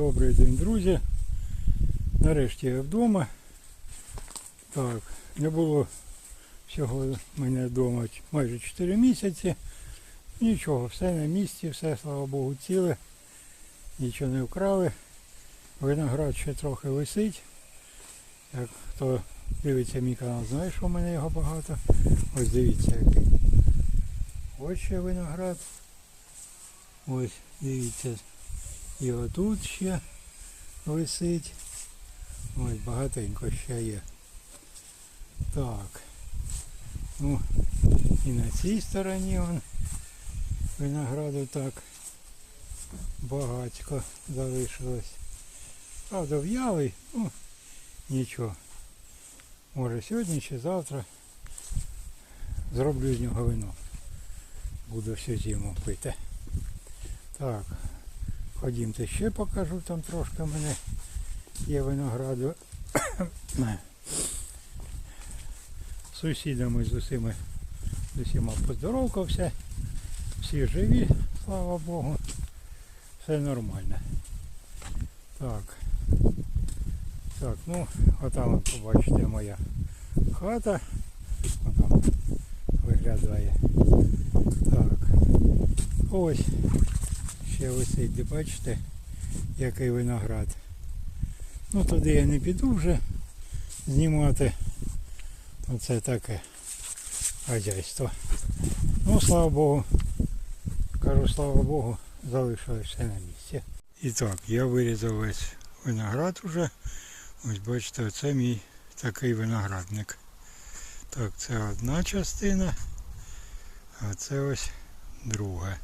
Добрий день, друзі. Нарешті я вдома. Так, не було всього мене вдома майже 4 місяці. Нічого, все на місці, все, слава Богу, ціле. Нічого не вкрали. Виноград ще трохи висить. Як хто дивиться мій канал, знає, що в мене його багато. Ось дивіться який. Ось ще виноград. Ось, дивіться. І отут ще висить. Ось багатенько ще є. Так. Ну, і на цій стороні вон винограду так багатько залишилось. Правда, в'ялий, ну нічого. Може сьогодні чи завтра зроблю з нього вино. Буду всю зиму пити. Так, ходімте ще покажу, там трошки мене є винограду. Сусідами з усіма, з усіма поздоровкався. Всі живі, слава Богу. Все нормально. Так. Так, ну, ви побачите моя хата. Отам виглядає. Так. Ось ще висить, де бачите, який виноград. Ну туди я не піду вже знімати. Оце таке хазяйство. Ну, слава Богу. Кажу, слава Богу, залишилось на місці. І так, я вирізав весь виноград уже. Ось бачите, оце мій такий виноградник. Так, це одна частина, а це ось друга.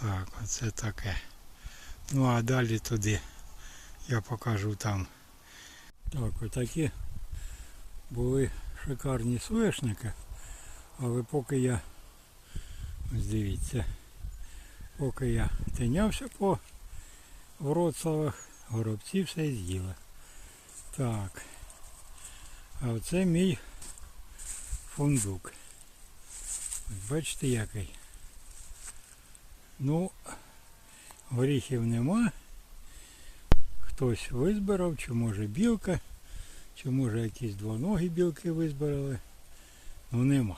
Так, оце таке. Ну а далі туди я покажу там. Так, отакі були шикарні соняшники, але поки я, ось дивіться, поки я тинявся по Вроцлавах, горобці все з'їли. Так. А оце мій фундук. Бачите який. Ну, горіхів нема. Хтось визбирав, чи може білка, чи може якісь двоногі білки визбирали. Ну нема.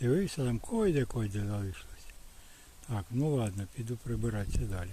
Дивився, там койде койде залишилось. Так, ну ладно, піду прибиратися далі.